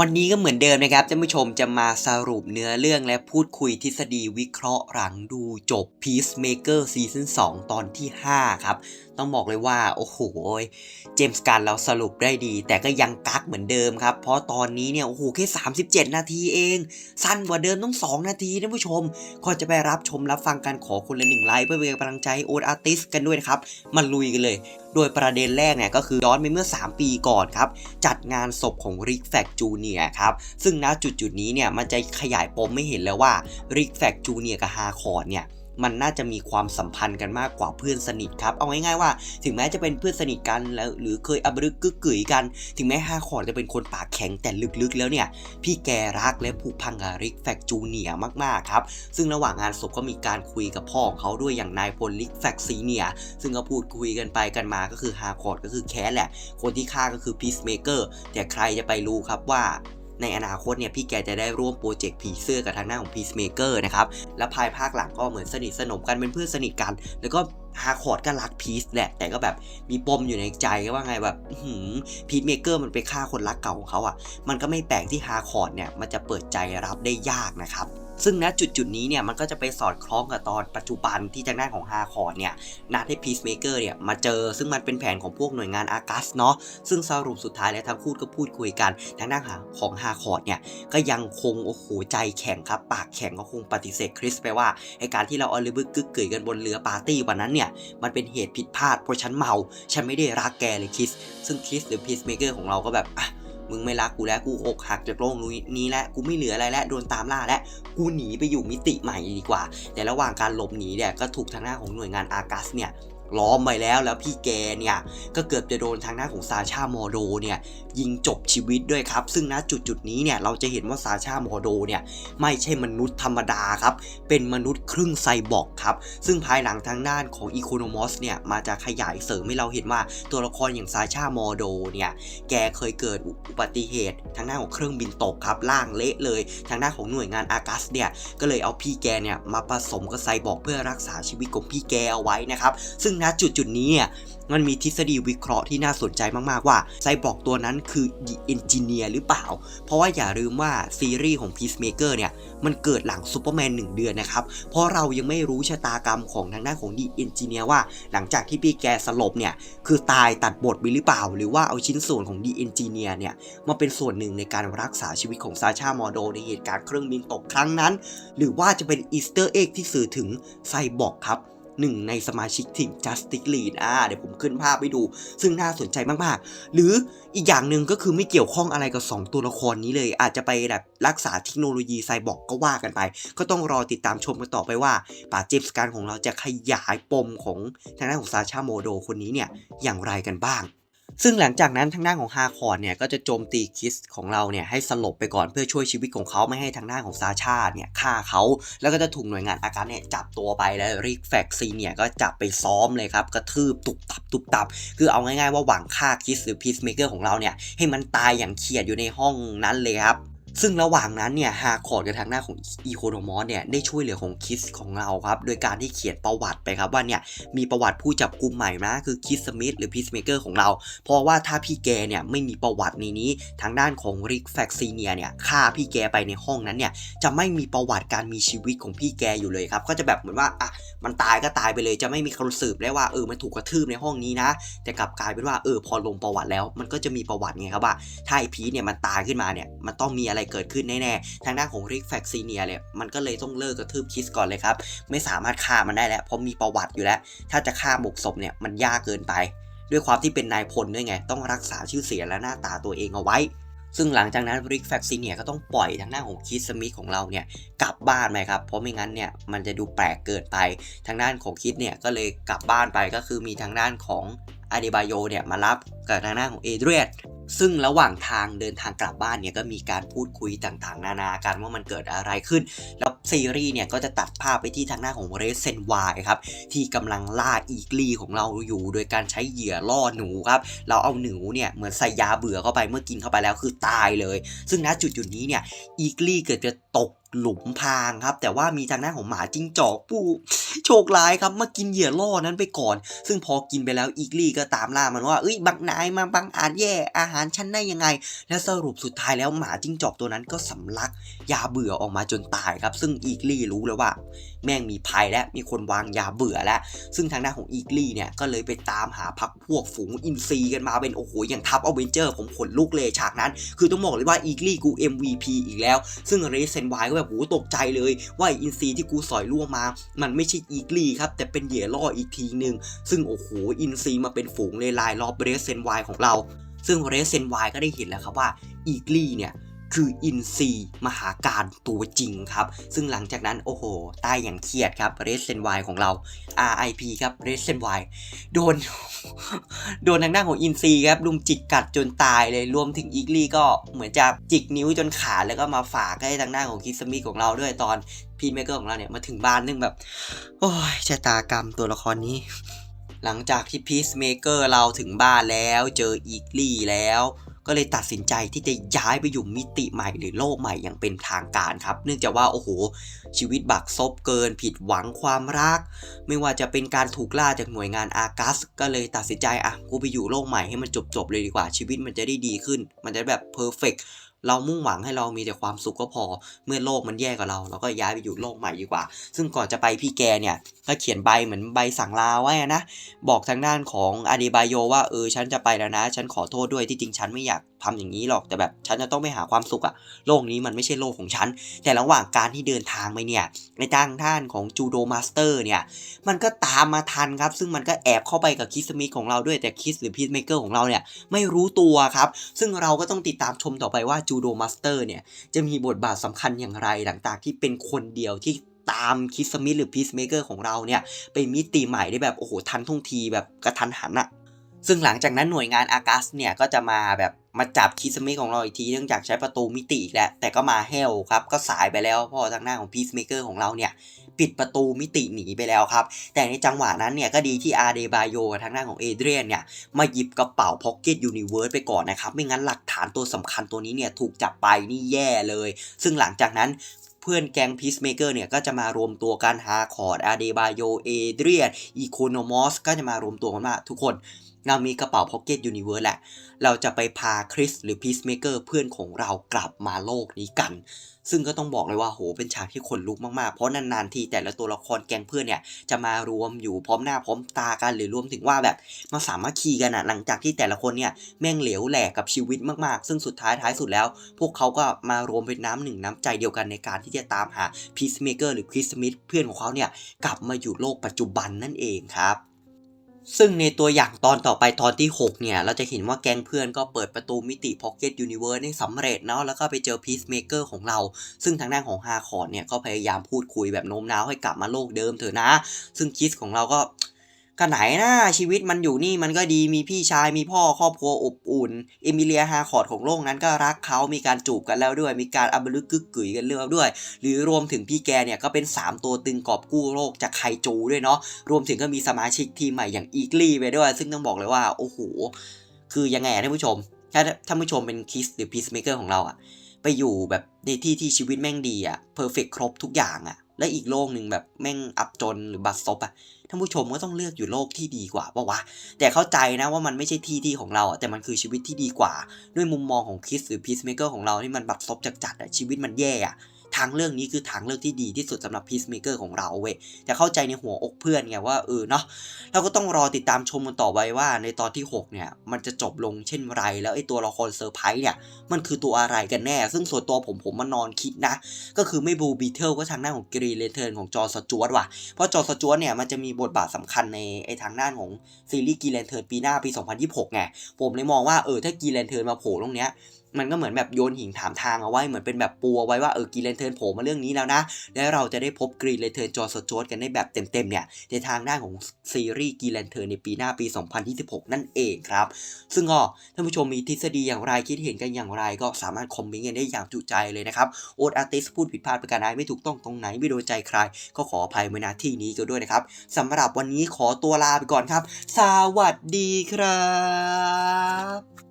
วันนี้ก็เหมือนเดิมนะครับท่านผู้ชมจะมาสรุปเนื้อเรื่องและพูดคุยทฤษฎีวิเคราะห์หลังดูจบ Peacemaker ซีซั่น2ตอนที่ 5 ครับ ต้องบอกเลยว่า โอ้โห เจมส์การเราสรุปได้ดี แต่ก็ยังกักเหมือนเดิมครับ เพราะตอนนี้เนี่ย โอ้โห แค่ 37 นาทีเอง สั้นกว่าเดิมต้อง 2 นาทีท่านผู้ชมก่อนจะไปรับชมรับฟังกันขอคนละหนึ่งไลค์เพื่อเป็นกำลังใจโอดอาร์ติสกันด้วยนะครับมาลุยกันเลย โดยประเด็นแรกเนี่ยก็คือย้อนไปเมื่อ 3 ปีก่อนครับจัดงานศพของริกแฟกจูเนียครับซึ่งณจุดจุดนี้เนี่ยมันจะขยายปมไม่เห็นแล้วว่าริกแฟกจูเนียกับฮาคอร์ดเนี่ย มันน่าจะมีความสัมพันธ์กันมากกว่าเพื่อนสนิทครับ เอาง่ายๆว่า ถึงแม้จะเป็นเพื่อนสนิทกันแล้วหรือเคยอบรึกกึกกึ๋ยกัน ถึงแม้ฮาคอร์จะเป็นคนปากแข็งแต่ลึกๆ แล้วเนี่ย พี่แกรักและผูกพันกับริกแฟกจูเนียมากๆครับ ซึ่งระหว่างงานศพก็มีการคุยกับพ่อของเขาด้วยอย่างนายพลลิกแฟกซีเนียซึ่งก็พูดคุยกันไปกันมาก็คือฮาคอร์ก็คือแคสแหละ คนที่ฆ่าก็คือพีซเมเกอร์แต่ใครจะไปรู้ครับว่า ในอนาคตเนี่ยพี่แกจะได้ร่วมโปรเจกต์ผีเสื้อกับทางหน้าของ Peacemaker นะครับและภายภาคหลังก็เหมือนสนิทสนมกันเป็นเพื่อนสนิทกัน แล้วก็ฮาคอร์ดก็รักพีซแหละ แต่ก็แบบมีปมอยู่ในใจว่าไงแบบพีทเมเกอร์มันไปฆ่าคนรักเก่าของเขาอะ่ะ มันก็ไม่แปลกที่ฮาคอร์ดเนี่ยมันจะเปิดใจรับได้ยากนะครับ ซึ่งณจุดจุดนี้เนี่ยมันก็จะไปสอดคล้องกับตอนปัจจุบันที่ทางด้านของฮาคอร์เนี่ยนัดให้พีซเมเกอร์เนี่ยมาเจอซึ่งมันเป็นแผนของพวกหน่วยงานอากัสเนาะซึ่งสรุปสุดท้ายแล้วทั้งคู่ก็พูดคุยกันทางด้านของฮาคอร์เนี่ยก็ยังคงโอ้โหใจแข็งครับปากแข็งก็คงปฏิเสธคริสไปว่าไอการที่เราเอาลือบึกกึกเกยกันบนเรือปาร์ตี้วันนั้นเนี่ยมันเป็นเหตุผิดพลาดเพราะฉันเมา ฉันไม่ได้รักแกเลยคริสซึ่งคริสหรือพีซเมเกอร์ของเราก็แบบอะ มึงไม่รักกูแล้วกูอกหักจากโลกนี้แล้วกูไม่เหลืออะไรแล้วโดนตามล่าแล้วกูหนีไปอยู่มิติใหม่ดีกว่า แต่ระหว่างการหลบหนีเนี่ยก็ถูกทางหน้าของหน่วยงานอากัสเนี่ย ล้อมไปแล้วแล้วพี่แกเนี่ยก็เกือบจะโดนทางหน้าของซาชามอโดเนี่ยยิงจบชีวิตด้วยครับ ซึ่งณจุดจุดนี้เนี่ยเราจะเห็นว่าซาชามอโดเนี่ยไม่ใช่มนุษย์ธรรมดาครับ เป็นมนุษย์ครึ่งไซบอร์กครับ ซึ่งภายหลังทางด้านของอีโคโนมอสเนี่ยมาจะขยายเสริมให้เราเห็นว่าตัวละครอย่างซาชามอโดเนี่ยแกเคยเกิดอุบัติเหตุทางด้าของเครื่องบินตกครับล่างเละเลย ทางด้าของหน่วยงานอากัสเนี่ยก็เลยเอาพี่แกเนี่ยมาผสมกับไซบอร์กเพื่อรักษาชีวิตของพี่แกเอาไว้นะครับซึ่งณจุดจุดนี้เนี่ยมันมีทฤษฎีวิเคราะห์ที่น่าสนใจมาก ๆ ว่าไซบอร์กตัวนั้นคือเอนจิเนียร์หรือเปล่า เพราะว่าอย่าลืมว่าซีรีส์ของ Peacemaker เนี่ย มันเกิดหลังซูเปอร์แมนหนึ่งเดือนนะครับ เพราะเรายังไม่รู้ชะตากรรมของทางด้านของดีเอนจิเนียร์ว่า หลังจากที่พี่แกสลบเนี่ย คือตายตัดบทไปหรือเปล่า หรือว่าเอาชิ้นส่วนของดีเอนจิเนียร์เนี่ย มาเป็นส่วนหนึ่งในการรักษาชีวิตของซาชามอโดในเหตุการณ์เครื่องบินตกครั้งนั้น หรือว่าจะเป็นอีสเตอร์เอ็กที่สื่อถึงไซบอร์กครับ หนึ่งในสมาชิกทีม Justice League อ่าเดี๋ยวผมขึ้นภาพไปดู ซึ่งน่าสนใจมากๆ หรืออีกอย่างหนึ่งก็คือไม่เกี่ยวข้องอะไรกับ 2 ตัวละครนี้เลย อาจจะไปแบบรักษาเทคโนโลยีไซบอร์กก็ว่ากันไป ก็ต้องรอติดตามชมกันต่อไปว่าป่าเจมส์การของเราจะขยายปมของทางด้านของซาชาโมโดคนนี้เนี่ยอย่างไรกันบ้าง ซึ่งหลังจากนั้นทางด้านของฮาคอร์เนี่ยก็จะโจมตีคิสของเราเนี่ยให้สลบไปก่อนเพื่อช่วยชีวิตของเขาไม่ให้ทางด้านของซาชาเนี่ยฆ่าเขาแล้วก็จะถูกหน่วยงานอาการเนี่ยจับตัวไปแล้วริกแฟกซีเนี่ยก็จับไปซ้อมเลยครับกระทืบตุบตับตุบตับ คือเอาง่ายๆว่าหวังฆ่าคิสหรือพีซเมเกอร์ของเราเนี่ยให้มันตายอย่างเขียดอยู่ในห้องนั้นเลยครับ ซึ่งระหว่างนั้นเนี่ยฮาคอร์ดกับทางหน้าของอีโคโนมอสเนี่ยได้ช่วยเหลือของคิสของเราครับโดยการที่เขียนประวัติไปครับว่าเนี่ยมีประวัติผู้จับกุมใหม่นะคือคิสสมิธหรือพีซเมเกอร์ของเรา เพราะว่าถ้าพี่แกเนี่ยไม่มีประวัติในนี้ทางด้านของริกแฟกซีเนียเนี่ยฆ่าพี่แกไปในห้องนั้นเนี่ยจะไม่มีประวัติการมีชีวิตของพี่แกอยู่เลยครับก็จะแบบเหมือนว่าอะมันตายก็ตายไปเลย จะไม่มีครสืบได้ว่าเออมันถูกกระทืบในห้องนี้นะ แต่กลับกลายเป็นว่าเออพอลงประวัติแล้ว มันก็จะมีประวัติไงครับว่าถ้าไอพีเนี่ยมันตายขึ้นมาเนี่ยมันต้องมีอะไรเกิดขึ้นแน่ๆ ทางด้านของริกแฟกซีเนียเนี่ยมันก็เลยต้องเลิกกระทืบคิสก่อนเลยครับ ไม่สามารถฆ่ามันได้แล้ว เพราะมีประวัติอยู่แล้ว ถ้าจะฆ่าหมกศพเนี่ยมันยากเกินไป ด้วยความที่เป็นนายพลด้วยไง ต้องรักษาชื่อเสียงและหน้าตาตัวเองเอาไว้ซึ่งหลังจากนั้นริกแฟกซีเนียก็ต้องปล่อยทางด้านของคิสสมิธของเราเนี่ยกลับบ้านไปครับ เพราะไม่งั้นเนี่ยมันจะดูแปลกเกินไป ทางด้านของคิดเนี่ยก็เลยกลับบ้านไปก็คือมีทางด้านของอาเดบายโยเนี่ยมารับกับทางด้านของเอเดรียน ซึ่งระหว่างทางเดินทางกลับบ้านเนี่ยก็มีการพูดคุยต่างๆ นานาการว่ามันเกิดอะไรขึ้น แล้วซีรีส์เนี่ยก็จะตัดภาพไปที่ทางหน้าของเรสเซนวายครับที่กำลังล่าอีกลีของเราอยู่ โดยการใช้เหยื่อล่อหนูครับเราเอาหนูเนี่ยเหมือนใส่ยาเบื่อเข้าไปเมื่อกินเข้าไปแล้วคือตายเลย ซึ่งณจุดจุดนี้เนี่ยอีกลีเกิดจะตก หลุมพรางครับ แต่ว่ามีทางด้านของหมาจิ้งจอกผู้โชคร้ายครับมากินเหยื่อล่อนั้นไปก่อน ซึ่งพอกินไปแล้วอีกลี่ก็ตามล่ามันว่าเอ้ยบังนายมาบังอาจแย่อาหารฉันได้ยังไง และสรุปสุดท้ายแล้วหมาจิ้งจอกตัวนั้นก็สำลักยาเบื่อออกมาจนตายครับ ซึ่งอีกลี่รู้เลยว่า แม่งมีภัยและมีคนวางยาเบื่อแล้ว ซึ่งทางด้านของอีกลี่เนี่ยก็เลยไปตามหาพักพวกฝูงอินซีกันมาเป็นโอ้โหอย่างทัพอเวนเจอร์ผมขนลุกเลยฉากนั้น คือต้องบอกเลยว่าอีกลี่กู MVP อีกแล้ว ซึ่งเรซเซนไวก็แบบโหตกใจเลยว่าอินซีที่กูสอยล่วงมา มันไม่ใช่อีกลี่ครับ แต่เป็นเหยื่อล่ออีกทีหนึ่งซึ่งโอ้โหอินซีมาเป็นฝูงเลยลายรอบเรสเซนไวของเรา ซึ่งเรสเซนไวก็ได้เห็นแล้วครับว่าอีกลี่เนี่ย คืออินซีมหาการตัวจริงครับ ซึ่งหลังจากนั้นโอ้โห ตายอย่างเครียดครับเรสเซนไวของเรา RIP ครับเรสเซนไวโดน โดนทางด้านของอินซีครับลุมจิกกัดจนตายเลยรวมถึงอีกลี่ก็เหมือนจะจิกนิ้วจนขาดแล้วก็มาฝากให้ทางด้านของคิสมิของเราด้วยตอนพีเมเกอร์ของเราเนี่ยมาถึงบ้านนึงแบบ โอ้ยชะตากรรมตัวละครนี้ หลังจากที่พีซเมเกอร์เราถึงบ้านแล้ว เจออีกลี่แล้ว ก็เลยตัดสินใจที่จะย้ายไปอยู่มิติใหม่หรือโลกใหม่อย่างเป็นทางการครับ เนื่องจากว่าโอ้โห ชีวิตบักซบเกิน ผิดหวังความรัก ไม่ว่าจะเป็นการถูกล่าจากหน่วยงานอากัส ก็เลยตัดสินใจอะกูไปอยู่โลกใหม่ให้มันจบๆเลยดีกว่าชีวิตมันจะได้ดีขึ้น มันจะแบบเพอร์เฟก เรามุ่งหวังให้เรามีแต่ความสุขก็พอ เมื่อโลกมันแย่กับเรา เราก็ย้ายไปอยู่โลกใหม่ดีกว่า ซึ่งก่อนจะไปพี่แกเนี่ยก็เขียนใบเหมือนใบสั่งลาไว้อะนะ บอกทางด้านของอาเดบายโยว่าเออฉันจะไปแล้วนะ ฉันขอโทษด้วยที่จริงฉันไม่อยากทำอย่างนี้หรอก แต่แบบฉันจะต้องไปหาความสุขอะโลกนี้มันไม่ใช่โลกของฉัน แต่ระหว่างการที่เดินทางไปเนี่ย ในทางท่านของจูโดมาสเตอร์เนี่ย มันก็ตามมาทันครับ ซึ่งมันก็แอบเข้าไปกับคิสมิของเราด้วย แต่คิสหรือพีซเมเกอร์ของเราเนี่ยไม่รู้ตัวครับ ซึ่งเราก็ต้องติดตามชมต่อไปว่าจูโดมาสเตอร์เนี่ยจะมีบทบาทสำคัญอย่างไรหลังจากที่เป็นคนเดียวที่ตามคิสมิหรือพีซเมเกอร์ของเราเนี่ยไปมิติใหม่ได้แบบโอ้โหทันท่วงทีแบบกระทันหันอะซึ่งหลังจากนั้นหน่วยงานอากาสเนี่ยก็จะมาแบบ มาจับคิสมิของเราอีกทีเนื่องจากใช้ประตูมิติอีกแล้วแต่ก็มาเฮลครับก็สายไปแล้วเพราะทางหน้าของพีซเมเกอร์ของเราเนี่ยปิดประตูมิติหนีไปแล้วครับ แต่ในจังหวะนั้นเนี่ยก็ดีที่อาเดบายโยทางด้านของเอเดรียนเนี่ยมาหยิบกระเป๋าพ็อกเก็ตยูนิเวิร์สไปก่อนนะครับ ไม่งั้นหลักฐานตัวสำคัญตัวนี้เนี่ยถูกจับไปนี่แย่เลย ซึ่งหลังจากนั้นเพื่อนแก๊งพีซเมเกอร์เนี่ยก็จะมารวมตัวกันฮาคอร์ดอาเดบายโยเอเดรียนอีโคโนมอสก็จะมารวมตัวกันว่าทุกคน เรามีกระเป๋าพ็อกเก็ตยูนิเวิร์สแหละ เราจะไปพาคริสหรือพีซเมเกอร์เพื่อนของเรากลับมาโลกนี้กัน ซึ่งก็ต้องบอกเลยว่าโหเป็นฉากที่ขนลุกมากๆ เพราะนานๆทีแต่ละตัวละครแก๊งเพื่อนเนี่ยจะมารวมอยู่พร้อมหน้าพร้อมตากันหรือรวมถึงว่าแบบมาสามัคคีกันอะหลังจากที่แต่ละคนเนี่ยแม่งเหลวแหลกกับชีวิตมากๆ ซึ่งสุดท้ายท้ายสุดแล้ว พวกเขาก็มารวมเป็นน้ำหนึ่งน้ำใจเดียวกันในการที่จะตามหาพีซเมเกอร์หรือคริสมิธเพื่อนของเขาเนี่ยกลับมาอยู่โลกปัจจุบันนั่นเองครับ ซึ่งในตัวอย่างตอนต่อไปตอนที่ 6 เนี่ย เราจะเห็นว่าแก๊งเพื่อนก็เปิดประตูมิติ Pocket Universe ได้สำเร็จเนาะแล้วก็ไปเจอ Peacemaker ของเรา ซึ่งทางด้านของฮาคอร์เนี่ย ก็พยายามพูดคุยแบบโน้มน้าวให้กลับมาโลกเดิมเถอะนะ ซึ่งคิสของเราก็ ก็ไหนนะชีวิตมันอยู่นี่มันก็ดีมีพี่ชายมีพ่อครอบครัวอบอุ่น เอมิเลียฮาคอร์ดของโลกนั้นก็รักเขามีการจูบกันแล้วด้วย มีการอับลึกกึกกึ๋ยกันเรื่องด้วย หรือรวมถึงพี่แกเนี่ยก็เป็น 3 ตัวตึงกอบกู้โลกจากไคจูด้วยเนาะรวมถึงก็มีสมาชิกทีมใหม่อย่างอีกลี่ไปด้วย ซึ่งต้องบอกเลยว่าโอ้โหคือยังไงท่านผู้ชม ถ้าท่านผู้ชมเป็นคิสหรือพีซเมเกอร์ของเราอะไปอยู่แบบในที่ที่ชีวิตแม่งดีอะเพอร์เฟกครบทุกอย่างอะ และอีกโลกหนึ่งแบบแม่งอับจนหรือบัตรซบอะท่านผู้ชมก็ต้องเลือกอยู่โลกที่ดีกว่าปะวะ แต่เข้าใจนะว่ามันไม่ใช่ที่ที่ของเราอะแต่มันคือชีวิตที่ดีกว่า ด้วยมุมมองของคิสหรือพีซเมเกอร์ของเราที่มันบัตรซบจัดๆอะชีวิตมันแย่อะ ทางเรื่องนี้คือทางเลือกที่ดีที่สุดสำหรับพีซเมเกอร์ของเราเว้ยแต่เข้าใจในหัวอกเพื่อนไงว่าเออเนาะเราก็ต้องรอติดตามชมกันต่อไปว่าในตอนที่ 6 เนี่ย มันจะจบลงเช่นไร แล้วไอ้ตัวละครเซอร์ไพรส์เนี่ย มันคือตัวอะไรกันแน่ ซึ่งส่วนตัวผมผมมานอนคิดนะ ก็คือไม่บูบีเทิลก็ทางด้านของกรีเลเทิร์นของจอสจวตว่ะ เพราะจอสจวตเนี่ยมันจะมีบทบาทสำคัญในไอ้ทางด้านของซีรีส์กีเลนเทิร์นปีหน้าปี 2026ไงผมเลยมองว่าเออถ้ากีเลนเทิร์นมาโผล่ตรงเนี้ยมันก็เหมือนแบบโยนหินถามทางเอาไว้เหมือนเป็นแบบปูเอาไว้ว่าเออกีเลนเทิร์นโผล่มาเรื่องนี้แล้วนะ แล้วเราจะได้พบกรีเลนเทิร์นจอร์สจวตกันได้แบบเต็มๆเนี่ยในทางด้านของซีรีส์กีแลนเทิร์นในปีหน้าปี 2026 นั่นเองครับ ซึ่งก็ท่านผู้ชมมีทฤษฎีอย่างไรคิดเห็นกันอย่างไร ก็สามารถคอมเมนต์กันได้อย่างจุใจเลยนะครับโอ๊ตอาร์ติสพูดผิดพลาดประการใดไม่ถูกต้องตรงไหนไม่โดนใจใคร ก็ขออภัยไว้ณที่นี้กันด้วยนะครับสำหรับวันนี้ขอตัวลาไปก่อนครับ สวัสดีครับ